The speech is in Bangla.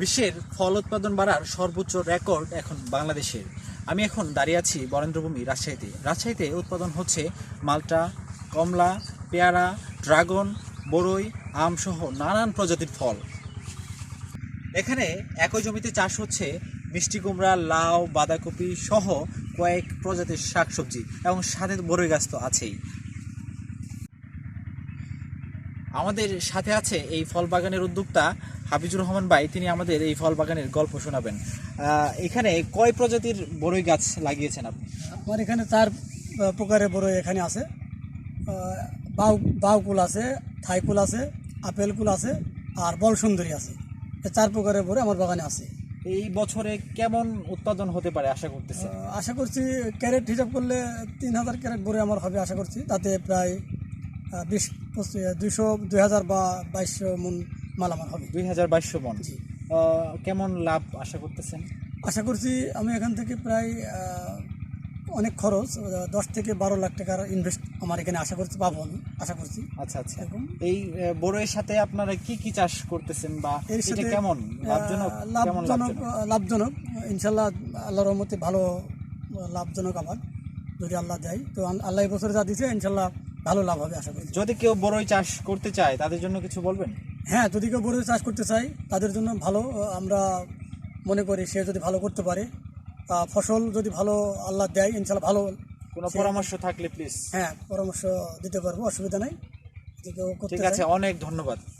বিশ্বের ফল উৎপাদন বাড়ার সর্বোচ্চ রেকর্ড এখন বাংলাদেশের। আমি এখন দাঁড়িয়ে আছি বরেন্দ্রভূমি, রাজশাহীতে। রাজশাহীতে উৎপাদন হচ্ছে মালটা, কমলা, পেয়ারা, ড্রাগন বড়ই আম সহ নানান প্রজাতির ফল। এখানে একই জমিতে চাষ হচ্ছে মিষ্টি কুমড়া, লাউ, বাঁধাকপি সহ কয়েক প্রজাতির শাকসবজি এবং সাথে বড়ই গাছ তো আছেই। আমাদের সাথে আছে এই ফল বাগানের উদ্যোক্তা হাফিজুর রহমান ভাই তিনি আমাদের এই ফল বাগানের গল্প শোনাবেন। এখানে কয় প্রজাতির বড়ই গাছ লাগিয়েছেন আপনি? আমার এখানে চার প্রকারের বড় এখানে আছে। বাউ বাউ কুল আছে থাইকুল আছে আপেল কুল আছে আর বল সুন্দরী আছে। এই চার প্রকারের বড় আমার বাগানে আছে। এই বছরে কেমন উৎপাদন হতে পারে আশা করতেছেন? আহ, আশা করছি ক্যারেট হিসাব করলে তিন হাজার ক্যারেট বড়ে আমার হবে আশা করছি। তাতে প্রায় বিশ দুইশো দুই হাজার বা বাইশশো মন মাল আমার হবে। দুই হাজার বাইশশো মন। কেমন লাভ আশা করতেছেন? আশা করছি আমি এখান থেকে প্রায় অনেক খরচ দশ থেকে বারো লাখ টাকার ইনভেস্ট আমার এখানে আশা করছি পাবো আমি আশা করছি। আচ্ছা আচ্ছা। এরকম। এই বড়ইয়ের সাথে আপনারা কি কি চাষ করতেছেন বা এর সাথে কেমন? লাভজনক লাভজনক লাভজনক? ইনশাল্লাহ আল্লাহর রহমতে ভালো লাভজনক আবার যদি আল্লাহ দেয়। তো আল্লাহ বছর যা দিছে ইনশাল্লাহ ভালো লাভ হবে আশা করি যদি কেউ বড়ই চাষ করতে চায় তাদের জন্য কিছু বলবেন? হ্যাঁ যদি কেউ বড়ই চাষ করতে চায় তাদের জন্য ভালো আমরা মনে করি সে যদি ভালো করতে পারে তা ফসল যদি ভালো আল্লাহ দেয় ইনশাল্লাহ ভালো কোনো পরামর্শ থাকলে প্লিজ হ্যাঁ পরামর্শ দিতে পারব অসুবিধা নাই। যদি কেউ ঠিক আছে অনেক ধন্যবাদ।